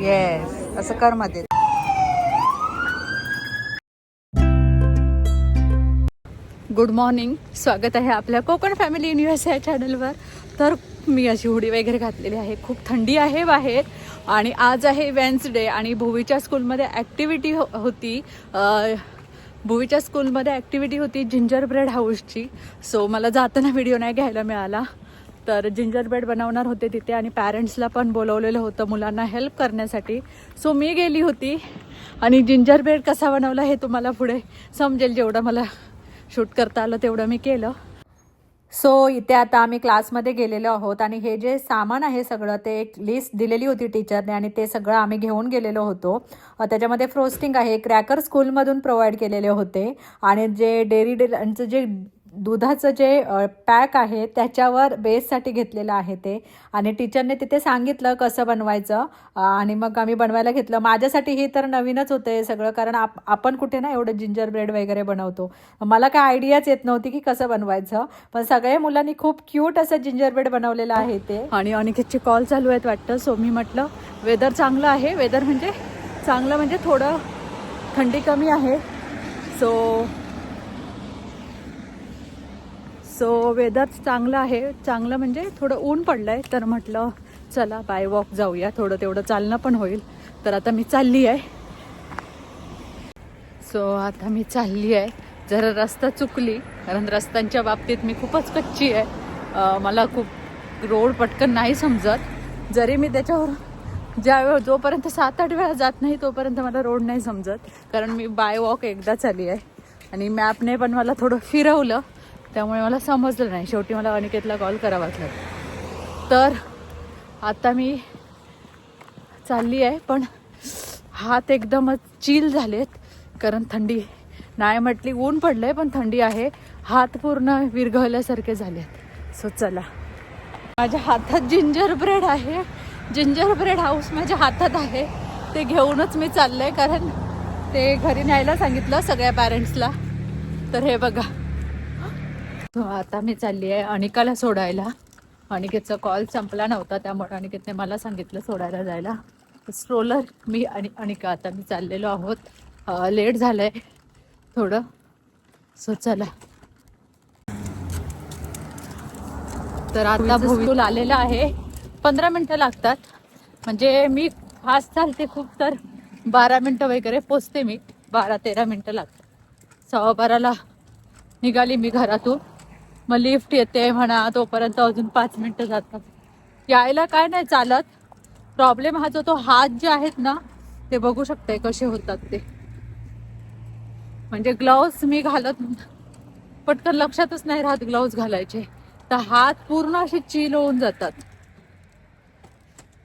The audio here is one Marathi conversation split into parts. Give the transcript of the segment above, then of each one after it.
येस असं कर मध्ये. गुड मॉर्निंग स्वागत आहे आपल्या कोकण फॅमिली युनिव्हर्स या चॅनलवर तर मी अशी हुडी वगैरे घातलेली आहे. खूप थंडी आहे बाहेर आणि आज आहे वेन्सडे आणि भुवीच्या स्कूलमध्ये ॲक्टिव्हिटी हो होती. भुवीच्या स्कूलमध्ये ॲक्टिव्हिटी होती जिंजर ब्रेड हाऊसची सो मला जाताना व्हिडिओ नाही घ्यायला मिळाला. तर जिंजर ब्रेड बनवणार होते तिथे आणि पॅरेंट्सला पण बोलवलेलं होतं मुलांना हेल्प करण्यासाठी. सो मी गेली होती आणि जिंजर ब्रेड कसा बनवला हे तुम्हाला पुढे समजेल. जेवढं मला शूट करता आलं तेवढं मी केलं. सो इथे आता आम्ही क्लासमध्ये गेलेलो आहोत आणि हे जे सामान आहे सगळं ते एक लिस्ट दिलेली होती टीचरने आणि ते सगळं आम्ही घेऊन गेलेलो होतो. त्याच्यामध्ये फ्रोस्टिंग आहे क्रॅकर स्कूलमधून प्रोव्हाइड केलेले होते आणि जे डेअरी डेलचं जे दुधाचं जे पॅक आहे त्याच्यावर बेससाठी घेतलेलं आहे ते. आणि टीचरने तिथे सांगितलं कसं बनवायचं आणि मग आम्ही बनवायला घेतलं. माझ्यासाठी हे तर नवीनच होतं हे सगळं कारण आप आपण कुठे ना एवढं जिंजर ब्रेड वगैरे बनवतो. मला काय आयडियाच येत नव्हती की कसं बनवायचं पण सगळ्या मुलांनी खूप क्यूट असं जिंजर ब्रेड बनवलेलं आहे ते. आणि अनिकेतचे कॉल चालू आहेत वाटतं. सो मी म्हटलं वेदर चांगलं आहे. वेदर म्हणजे चांगलं म्हणजे थोडं थंडी कमी आहे. सो सो वेदर चांगलं आहे. चांगलं म्हणजे थोडं ऊन पडलं आहे तर म्हटलं चला बाय वॉक जाऊया. थोडं तेवढं चालणं पण होईल. तर आता मी चालली आहे. सो आता मी चालली आहे. जरा रस्ता चुकली कारण रस्त्यांच्या बाबतीत मी खूपच कच्ची आहे. मला खूप रोड पटकन नाही समजत. जरी मी त्याच्यावर ज्या वेळ जोपर्यंत सात आठ वेळा जात नाही तोपर्यंत मला रोड नाही समजत. कारण मी बाय वॉक एकदाच आली आहे. आणि मॅपने पण मला थोडं फिरवलं. त्यामुळे मला समजलं नाही. शेवटी मला अनिकेतला कॉल करावाच लागला. तर आता मी चालली आहे पण हात एकदमच चिल झालेत. कारण थंडी नाही म्हटली ऊन पडलंय पण थंडी आहे. हात पूर्ण विरघळल्यासारखे झालेत. सो चला. माझ्या हातात जिंजर ब्रेड आहे. जिंजर ब्रेड हाऊस माझ्या हातात आहे. ते घेऊनच मी चाललंय कारण ते घरी न्यायला सांगितलं सगळ्या पॅरेंट्सला तर हे बघा. आता मी चालली आहे अनिकाला सोडायला. अनिकेतचा कॉल संपला नव्हता त्यामुळे अनिकेतने मला सांगितलं सोडायला जायला. स्ट्रोलर मी आणि अनिका आता मी चाललेलो आहोत. लेट झालंय. थोडं सो चला. तर आता भोवील आलेला आहे. पंधरा मिनटं लागतात. म्हणजे मी फास्ट चालते खूप तर बारा मिनटं वगैरे पोचते मी. बारा तेरा मिनटं लागतात. सव्वा बाराला निघाली मी घरातून. मग लिफ्ट येते म्हणा तोपर्यंत अजून पाच मिनटं जातात. यायला काय नाही चालत. प्रॉब्लेम हा जो तो हात जे आहेत ना ते बघू शकते कसे होतात ते. म्हणजे ग्लव्स मी घालत पटकन लक्षातच नाही राहत ग्लव्स घालायचे. तर हात पूर्ण असे चिल होऊन जातात.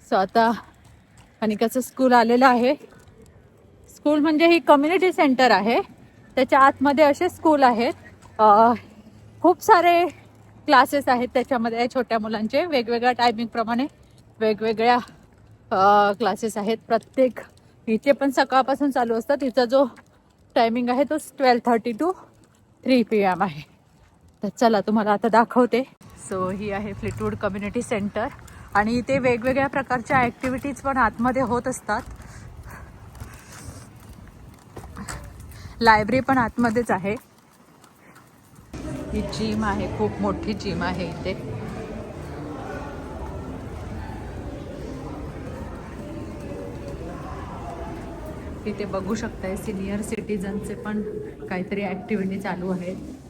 सो आता अनिकाचं स्कूल आलेलं आहे. स्कूल म्हणजे ही कम्युनिटी सेंटर आहे. त्याच्या आतमध्ये असे स्कूल आहेत. खूप सारे क्लासेस आहेत त्याच्यामध्ये. छोट्या मुलांचे वेगवेगळ्या टायमिंगप्रमाणे वेगवेगळ्या क्लासेस आहेत. प्रत्येक इथे पण सकाळपासून चालू असतात तिचा जो टायमिंग आहे तो twelve thirty two three P M आहे. तर चला तुम्हाला आता दाखवते. सो ही आहे फ्लिटवूड कम्युनिटी सेंटर आणि इथे वेगवेगळ्या प्रकारच्या ॲक्टिव्हिटीज पण आतमध्ये होत असतात. लायब्ररी पण आतमध्येच आहे. ही जिम आहे खूप मोठी जिम आहे इथे. इथे बघू शकताय सिनियर सिटीजनचे पण काहीतरी ॲक्टिव्हिटी चालू आहेत.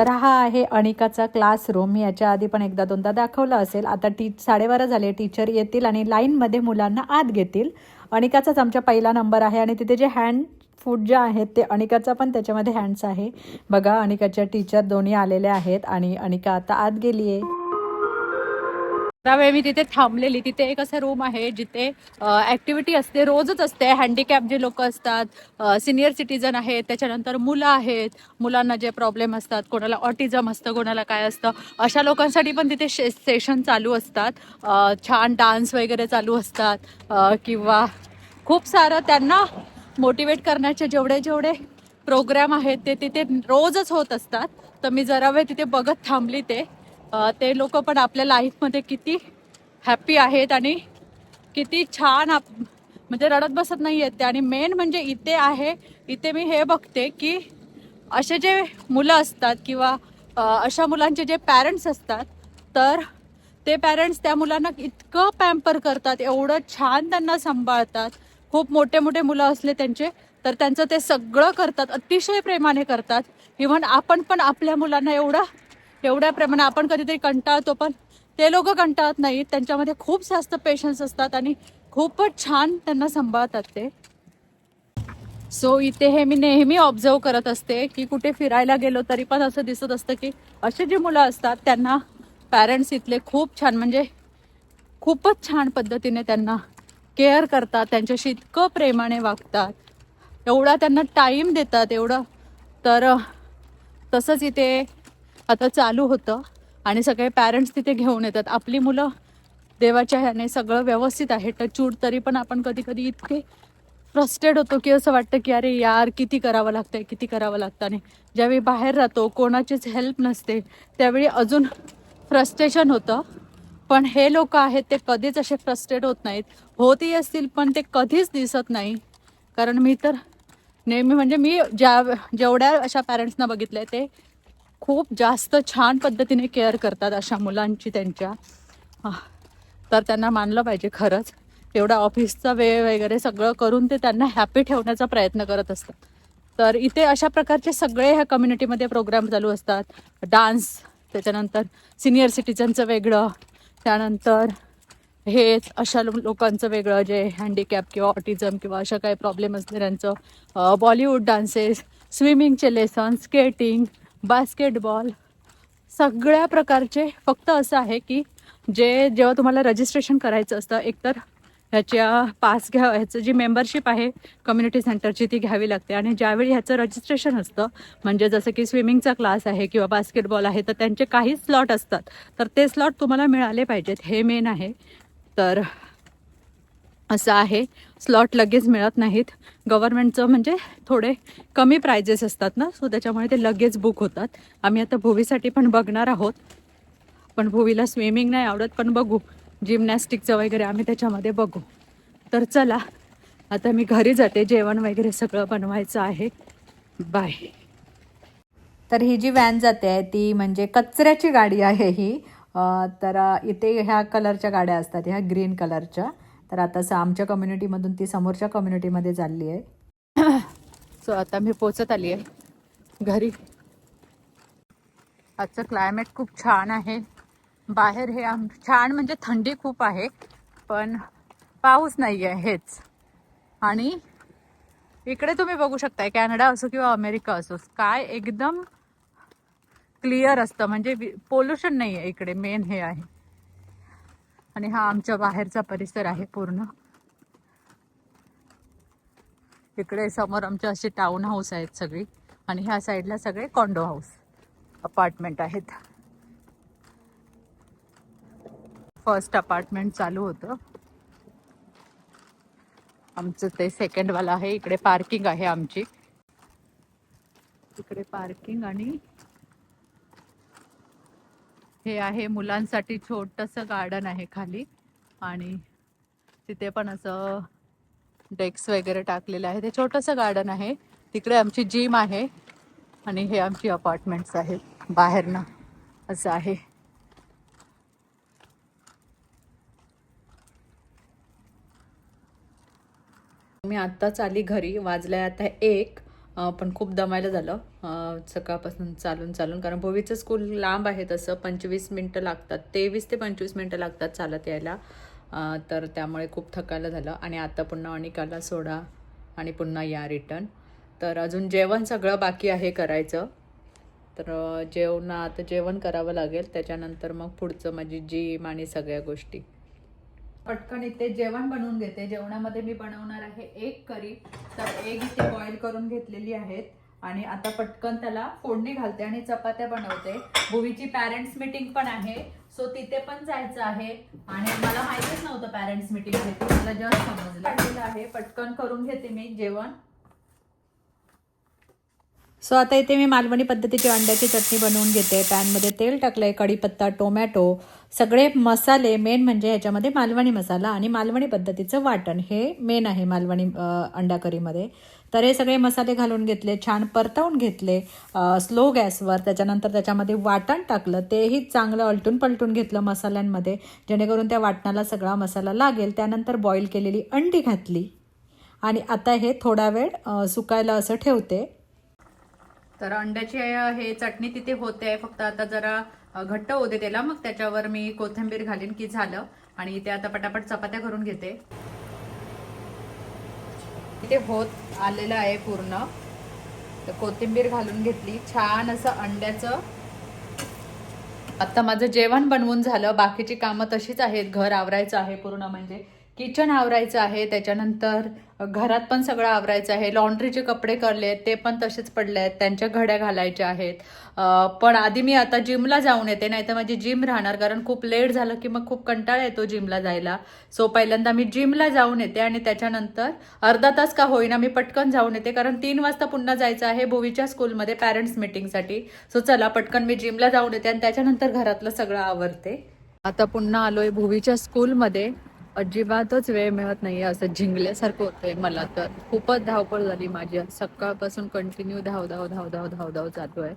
तर हा आहे अनिकाचा क्लासरूम मी याच्या आधी पण एकदा दोनदा दाखवला असेल. आता टी साडेबारा झाले. टीचर येतील आणि लाईनमध्ये मुलांना आत घेतील. अनिकाचाच आमचा पहिला नंबर आहे आणि तिथे जे हँड फूड जे आहेत ते अनिकाचा पण त्याच्यामध्ये हँड्स आहे. बघा अनिकाच्या टीचर दोन्ही आलेले आहेत आणि अनिका आता आत गेली आहे वेळ मी तिथे थांबलेली. तिथे एक असं रूम आहे जिथे ऍक्टिव्हिटी असते रोजच असते. हँडिकॅप जे लोक असतात सिनियर सिटीजन आहेत त्याच्यानंतर मुलं आहेत. मुलांना जे प्रॉब्लेम असतात कोणाला ऑटिझम असतं कोणाला काय असतं अशा लोकांसाठी पण तिथे शे सेशन चालू असतात. छान डान्स वगैरे चालू असतात. किंवा खूप सारं त्यांना मोटिवेट करण्याचे जेवढे जेवढे प्रोग्राम आहेत ते तिथे रोजच होत असतात. तर मी जरा वेळ तिथे बघत थांबली ते. ते लोक पण आपल्या लाईफमध्ये किती हॅप्पी आहेत आणि किती छान आप म्हणजे रडत बसत नाही आहेत ते. आणि मेन म्हणजे इथे आहे इथे मी हे बघते की असे जे मुलं असतात किंवा अशा मुलांचे जे पॅरेंट्स असतात तर ते पॅरेंट्स त्या मुलांना इतकं पॅम्पर करतात एवढं छान त्यांना सांभाळतात. खूप मोठे मोठे मुलं असले त्यांचे तर त्यांचं ते सगळं करतात अतिशय प्रेमाने करतात. इव्हन आपण पण आपल्या मुलांना एवढं एवढ्या प्रमाणे आपण कधीतरी कंटाळतो पण ते लोक कंटाळत नाहीत. त्यांच्यामध्ये खूप जास्त पेशन्स असतात आणि खूपच छान त्यांना सांभाळतात ते. सो इथे हे मी नेहमी ऑब्झर्व करत असते की कुठे फिरायला गेलो तरी पण असं दिसत असतं की असे जी मुलं असतात त्यांना पॅरेंट्स इथले खूप छान म्हणजे खूपच छान पद्धतीने त्यांना केअर करतात त्यांच्याशी इतकं प्रेमाने वागतात. एवढा त्यांना टाईम देतात एवढं. तर तसंच इथे आता चालू होतं आणि सगळे पॅरेंट्स तिथे घेऊन येतात. आपली मुलं देवाच्या ह्याने सगळं व्यवस्थित आहे. टचूड तरी पण आपण कधी कधी इतके फ्रस्टेड होतो की असं वाटतं की अरे यार किती करावं लागतंय किती करावं लागतं? आणि ज्यावेळी बाहेर राहतो कोणाचीच हेल्प नसते त्यावेळी अजून फ्रस्ट्रेशन होतं. पण हे लोक आहेत ते कधीच असे फ्रस्ट्रेट होत नाहीत. होतही असतील पण ते कधीच दिसत नाही. कारण मी तर नेहमी म्हणजे मी ज्या जेवढ्या अशा पॅरेंट्सना बघितलंय ते खूप जास्त छान पद्धतीने केअर करतात अशा मुलांची त्यांच्या. तर त्यांना मानलं पाहिजे खरंच. एवढा ऑफिसचा वेळ वगैरे सगळं करून ते त्यांना हॅपी ठेवण्याचा प्रयत्न करत असतात. तर इथे अशा प्रकारचे सगळे ह्या कम्युनिटीमध्ये प्रोग्राम चालू असतात. डान्स त्याच्यानंतर सिनियर सिटीजनचं वेगळं त्यानंतर हेच अशा लो- लोकांचं वेगळं जे हँडिकॅप किंवा ऑटिझम किंवा अशा काही प्रॉब्लेम असलेल्यांचं बॉलिवूड डान्सेस स्विमिंगचे लेसन स्केटिंग बास्केटबॉल. सगळ्या प्रकारचे फक्त असं आहे की जे जेव्हा तुम्हाला रजिस्ट्रेशन करायचं असतं एकतर ह्याच्या पास घ्या ह्याचं जी मेंबरशिप आहे कम्युनिटी सेंटरची ती घ्यावी लागते. आणि ज्यावेळी ह्याचं रजिस्ट्रेशन असतं म्हणजे जसं की स्विमिंगचा क्लास आहे किंवा बास्केटबॉल आहे तर त्यांचे काही स्लॉट असतात. तर ते स्लॉट तुम्हाला मिळाले पाहिजेत. हे मेन आहे. तर असं आहे. स्लॉट लगेच मिळत नाहीत. गव्हर्नमेंटचं म्हणजे थोडे कमी प्रायजेस असतात ना सो त्याच्यामुळे ते लगेच बुक होतात. आम्ही आता भुवीसाठी पण बघणार आहोत. पण भुवीला स्विमिंग नाही आवडत पण बघू. जिमनॅस्टिकचं वगैरे आम्ही त्याच्यामध्ये बघू. तर चला आता मी घरी जाते. जेवण वगैरे सगळं बनवायचं आहे. बाय तर ही जी व्हॅन जाते आहे ती म्हणजे कचऱ्याची गाडी आहे ही. तर इथे ह्या कलरच्या गाड्या असतात ह्या ग्रीन कलरच्या तर आता स- आमच्या कम्युनिटीमधून ती समोरच्या कम्युनिटीमध्ये चालली आहे. सो आता मी पोचत आली आहे घरी. आजचं क्लायमेट खूप छान आहे. बाहेर हे आम छान म्हणजे थंडी खूप आहे पण पाऊस नाही आहे हेच. आणि इकडे तुम्ही बघू शकताय कॅनडा असो किंवा अमेरिका असो काय एकदम क्लिअर असतं. म्हणजे पोल्युशन नाही आहे इकडे मेन हे आहे. आणि हा आमच्या बाहेरचा परिसर आहे पूर्ण. इकडे समोर आमच्या असे टाउन हाऊस आहेत सगळी. आणि ह्या साईडला सगळे कॉन्डो हाऊस अपार्टमेंट आहेत. फर्स्ट अपार्टमेंट चालू होतं. आमचं ते सेकंड वाला आहे. इकडे पार्किंग आहे आमची. इकडे पार्किंग आणि हे आहे मुलांसाठी छोटंसं गार्डन आहे खाली. आणि तिथे पण असं डेक्स वगैरे टाकलेलं आहे ते छोटंसं गार्डन आहे. तिकडे आमची जिम आहे. आणि हे आमची अपार्टमेंट्स आहेत बाहेरनं असं आहे. मी आत्ताच आली घरी. वाजलाय आता एक. पण खूप दमायला झालं. सकाळपासून चालून चालून. कारण भोवीचं स्कूल लांब आहे तसं. पंचवीस मिनटं लागतात. तेवीस ते पंचवीस मिनटं लागतात चालत यायला. तर त्यामुळे खूप थकायला झालं. आणि आता पुन्हा अनिकाला सोडा आणि पुन्हा या रिटर्न तर अजून जेवण सगळं बाकी आहे करायचं. तर जेवणात जेवण आता जेवण करावं लागेल. त्याच्यानंतर मग पुढचं माझी जिम आणि सगळ्या गोष्टी. पटकन इथे जेवण बनवून घेते. जेवणामध्ये मी बनवणार आहे एक करी. तर एग इथे बॉईल करून घेतलेली आहेत. आणि आता पटकन त्याला फोडणी घालते आणि चपात्या बनवते. भुवीची पॅरेंट्स मीटिंग पण आहे. सो तिथे पण जायचं आहे. आणि मला माहितीच नव्हतं पॅरेंट्स मिटिंग घेते मला जस्ट समजलं. आहे. पटकन करून घेते मी जेवण. सो आता इथे मी मालवणी पद्धतीची अंड्याची चटणी बनवून घेते. पॅनमध्ये तेल टाकलं आहे कढीपत्ता टोमॅटो सगळे मसाले मेन म्हणजे ह्याच्यामध्ये मालवणी मसाला आणि मालवणी पद्धतीचं वाटण. हे मेन आहे मालवणी अंडा करीमध्ये तर हे सगळे मसाले घालून घेतले छान परतवून घेतले स्लो गॅसवर. त्याच्यानंतर त्याच्यामध्ये वाटण टाकलं तेही चांगलं अलटून पलटून घेतलं मसाल्यांमध्ये. जेणेकरून त्या वाटणाला सगळा मसाला लागेल. त्यानंतर बॉईल केलेली अंडी घातली. आणि आता हे थोडा वेळ सुकायला असं ठेवते. तर अंड्याची हे चटणी तिथे होते. आहे फक्त आता जरा घट्ट होते त्याला. मग त्याच्यावर मी कोथिंबीर घालीन की झालं. आणि ते आता पटापट चपात्या करून घेते. तिथे होत आलेलं आहे पूर्ण. तर कोथिंबीर घालून घेतली. छान असं अंड्याचं. आता माझं जेवण बनवून झालं. बाकीची कामं तशीच आहेत. घर आवरायचं आहे पूर्ण म्हणजे. किचन आवरायचं आहे. त्याच्यानंतर घरात पण सगळं आवरायचं आहे. लॉन्ड्रीचे कपडे करले आहेत ते पण तसेच पडले आहेत त्यांच्या घड्या घालायच्या आहेत. पण आधी मी आता जिमला जाऊन येते नाही तर माझी जिम राहणार. कारण खूप लेट झालं की मग खूप कंटाळा येतो जिमला जायला. सो पहिल्यांदा मी जिमला जाऊन येते आणि त्याच्यानंतर अर्धा तास का होईना मी पटकन जाऊन येते. कारण तीन वाजता पुन्हा जायचं आहे भुवीच्या स्कूलमध्ये पॅरेंट्स मीटिंगसाठी सो चला पटकन मी जिमला जाऊन येते आणि त्याच्यानंतर घरातलं सगळं आवरते. आता पुन्हा आलोय भुवीच्या स्कूलमध्ये. अजिबातच वेळ मिळत नाहीये असं झिंगल्यासारखं होतंय मला तर. खूपच धावपळ झाली माझी. सकाळपासून कंटिन्यू धाव धाव धाव धाव धाव धाव चालू आहे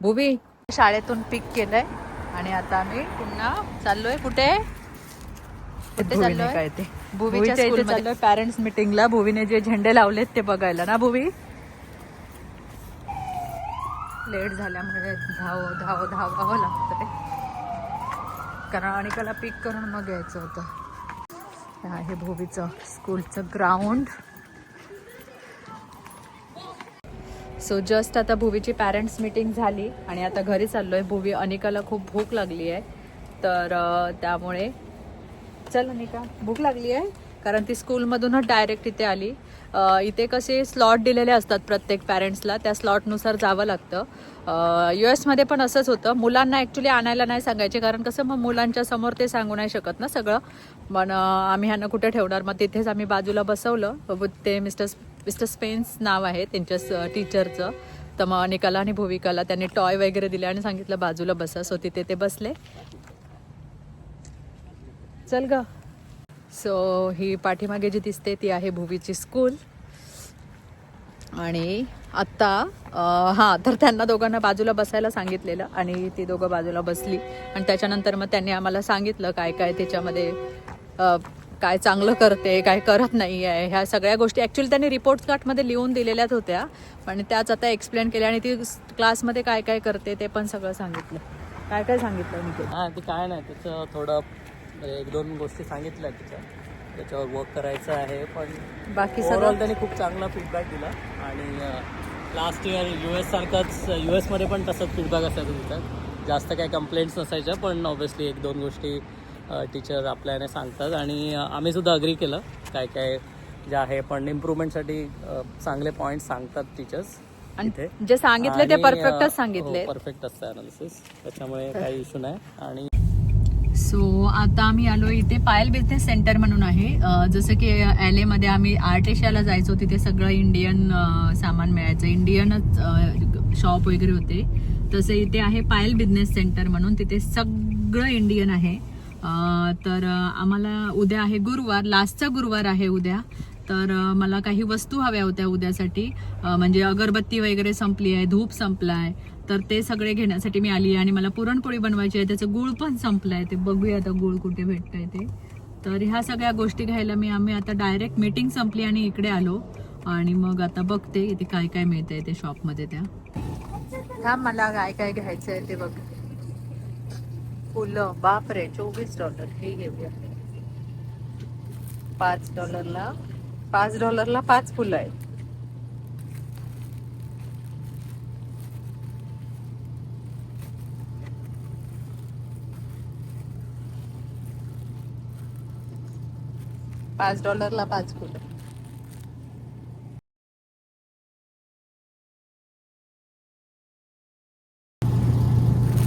भुवी शाळेतून पिक केलंय आणि आता आम्ही पुन्हा चाललोय. कुठे? काय ते? भुवीच्या पॅरेंट्स मिटिंगला भुवीने जे झेंडे लावलेत ते बघायला. ना भुवी? लेट झाल्यामुळे धाव धाव धावावं लागतंय कारण अनिकाला पिक करून मग यायचं होतं. हे आहे भुवीचं स्कूलचं ग्राउंड. सो जस्ट आता भुवीची पॅरेंट्स मीटिंग झाली आणि आता घरी चाललोय. भुवी अनिकाला खूप भूक लागली आहे तर त्यामुळे चल अनिका भूक लागली आहे कारण ती स्कूलमधूनच डायरेक्ट इथे आली. इथे कसे स्लॉट दिलेले असतात प्रत्येक पॅरेंट्सला त्या स्लॉटनुसार जावं लागतं. यू एसमध्ये पण असंच होतं. मुलांना ॲक्च्युली आणायला नाही सांगायचे कारण कसं मग मुलांच्या समोर ते सांगू नाही शकत ना सगळं. पण आम्ही ह्यांना कुठे ठेवणार? मग तिथेच आम्ही बाजूला बसवलं. ते मिस्टर मिस्टर स्पेन्स नाव आहे त्यांच्या टीचरचं. तर मग अनिकाला आणि भूविकाला त्यांनी टॉय वगैरे दिले आणि सांगितलं बाजूला बसा. सो तिथे ते बसले. चल ग. सो ही पाठीमागे जी दिसते ती आहे भुवीची स्कूल आणि आत्ता हां तर त्यांना दोघांना बाजूला बसायला सांगितलेलं आणि ती दोघं बाजूला बसली. आणि त्याच्यानंतर मग त्यांनी आम्हाला सांगितलं काय काय त्याच्यामध्ये काय चांगलं करते काय करत नाही आहे ह्या सगळ्या गोष्टी ॲक्च्युली त्यांनी रिपोर्ट कार्डमध्ये लिहून दिलेल्याच होत्या. पण त्याच आता एक्सप्लेन केल्या आणि ती क्लासमध्ये काय काय करते ते पण सगळं सांगितलं. काय काय सांगितलं मी ते ते काय नाही त्याचं थोडं एक दोन गोष्टी सांगितल्या त्याच्या त्याच्यावर वर्क करायचं आहे पण बाकी सगळं? त्यांनी खूप चांगला फीडबॅक दिला. आणि लास्ट इयर यू एस सारखाच यू एसमध्ये पण तसंच फीडबॅक असायचा तिथं जास्त काही कंप्लेंट्स नसायच्या पण ऑब्व्हियसली एक दोन गोष्टी टीचर आपल्याने सांगतात. आणि आम्ही सुद्धा अग्री केलं काय काय जे आहे पण इम्प्रूव्हमेंटसाठी चांगले पॉईंट सांगतात टीचर्स आणि जे सांगितले ते परफेक्टच सांगितले. परफेक्ट असतं अनालिसिस त्याच्यामुळे काही इश्यू नाही. आणि सो आता आम्ही आलो इथे पायल बिझनेस सेंटर म्हणून आहे. जसं की एलमध्ये आम्ही आर्टेशियाला जायचो तिथे सगळं इंडियन सामान मिळायचं. इंडियनच शॉप वगैरे होते. तसं इथे आहे पायल बिझनेस सेंटर म्हणून. तिथे सगळं इंडियन आहे. तर आम्हाला उद्या आहे गुरुवार लास्टचा गुरुवार आहे उद्या. तर मला काही वस्तू हव्या होत्या उद्यासाठी. म्हणजे अगरबत्ती वगैरे संपली आहे धूप संपला आहे तर ते सगळे घेण्यासाठी मी आली आहे आणि मला पुरणपोळी बनवायची आहे त्याचं गुळ पण संपलं आहे ते बघूया आता गुळ कुठे भेटतंय ते. तर ह्या सगळ्या गोष्टी घ्यायला मी आम्ही आता डायरेक्ट मीटिंग संपली आणि इकडे आलो. आणि मग आता बघते इथे काय काय मिळतंय ते शॉपमध्ये त्या. मला काय काय घ्यायचं आहे ते बघ. फुलं. बापरे चोवीस डॉलर हे घेऊया. पाच डॉलरला पाच डॉलरला पाच फुलं आहेत. पाच डॉलरला पाच फुलं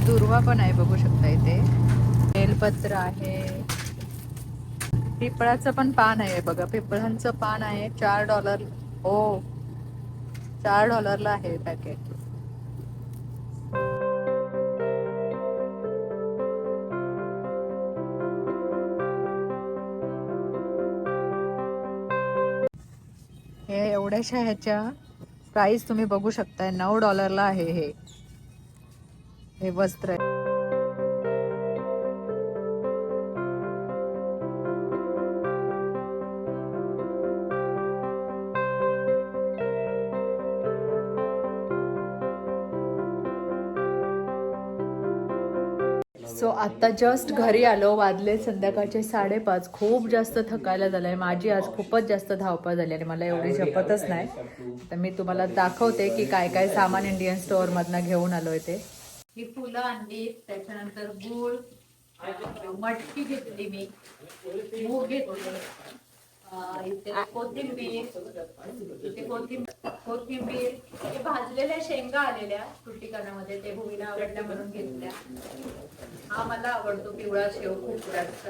दुर्वा पण आहे बघू शकता इथे. बेलपत्र आहे. पिपळाचं पण पान आहे बघा. पिपळांचं पान आहे. चार डॉलर हो. चार डॉलरला आहे पॅकेट एवढ्याशा ह्याच्या प्राइस तुम्ही बघू शकताय. नऊ डॉलरला आहे हे. हे वस्त्र आहे. सो आता जस्ट घरी आलो वाजले संध्याकाळचे साडेपाच. खूप जास्त थकायला झालंय. माझी आज खूपच जास्त धावपळ झाली आणि मला एवढी झपतच नाही. तर मी तुम्हाला दाखवते की काय काय सामान इंडियन स्टोअर मधनं घेऊन आहे ते. ही फुलं आणली त्याच्यानंतर गुळ मटकी घेतली मी. मूग घेतली. इथे कोथिंबीर इथे कोथिंबीर कोथिंबीर. हे भाजलेल्या शेंगा आलेल्या तुटीकणामध्ये ते भुईला आवडल्या म्हणून घेतल्या. हा मला आवडतो पिवळा शेव खूप जास्त.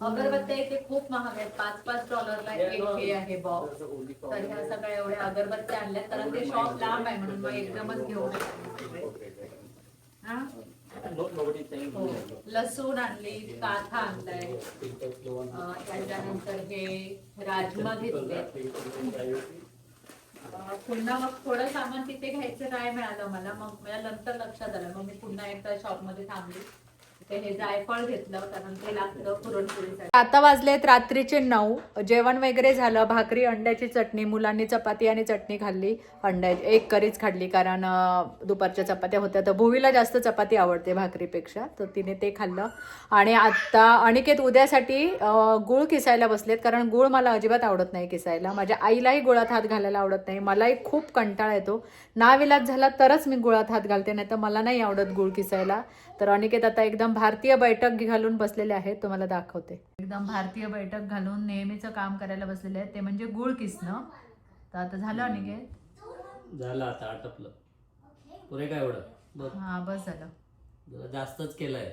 अगरबत्त्या इथे खूप महाग आहेत. पाच पाच डॉलरला एक हे आहे बॉक्स तर ह्या सगळ्या एवढ्या अगरबत्त्या आणल्या. कारण ते शॉप लांब आहे म्हणून मग एकदमच घेऊ हा? हो. लसूण आणली काथा आणलाय. त्याच्यानंतर हे राजमा घेतले पुन्हा मग थोडं सामान तिथे घ्यायचं नाही मिळालं मला. मग मला नंतर लक्षात आलं. मग मी पुन्हा एकदा शॉपमध्ये थांबली. हे जायफळ घेतलं कारण ते लागतं पुरणपोळीसाठी. आता वाजलेत रात्रीचे नऊ. जेवण वगैरे झालं भाकरी अंड्याची चटणी मुलांनी चपाती आणि चटणी खाल्ली. अंड्या एक करीच खाल्ली कारण दुपारच्या चपात्या होत्या. तर भुवीला जास्त चपाती आवडते भाकरीपेक्षा. तर तिने ते खाल्लं. आणि आता अनिकेत उद्यासाठी गूळ गुळ किसायला बसलेत कारण गुळ मला अजिबात आवडत नाही किसायला. माझ्या आईलाही गुळात हात घालायला आवडत नाही. मलाही खूप कंटाळा येतो. नाविलाज झाला तरच मी गुळात हात घालते नाही तर मला नाही आवडत गुळ किसायला. तर अनिकेत आता एकदम भारतीय बैठक घालून बसलेले आहेत. तुम्हाला दाखवते. एकदम भारतीय बैठक घालून नेहमीचं काम करायला बसलेले आहेत. ते म्हणजे गुळ किसणं तर आता झालं अनिकेत? झालं आता आटपलं. पुरे काय एवढं? हा बस झालं. जास्तच केलंय.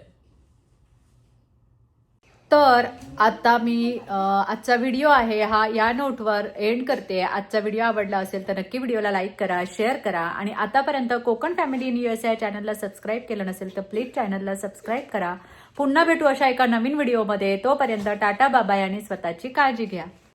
तर आता मी आजचा व्हिडिओ आहे हा या नोटवर एंड करते. आजचा व्हिडिओ आवडला असेल तर नक्की व्हिडिओला लाईक करा शेअर करा. आणि आतापर्यंत कोकण फॅमिली इन युएस या चॅनलला सबस्क्राईब केलं नसेल तर प्लीज चॅनलला सबस्क्राईब करा. पुन्हा भेटू अशा एका नवीन व्हिडिओमध्ये तोपर्यंत टाटा बाबाय आणि स्वतःची काळजी घ्या.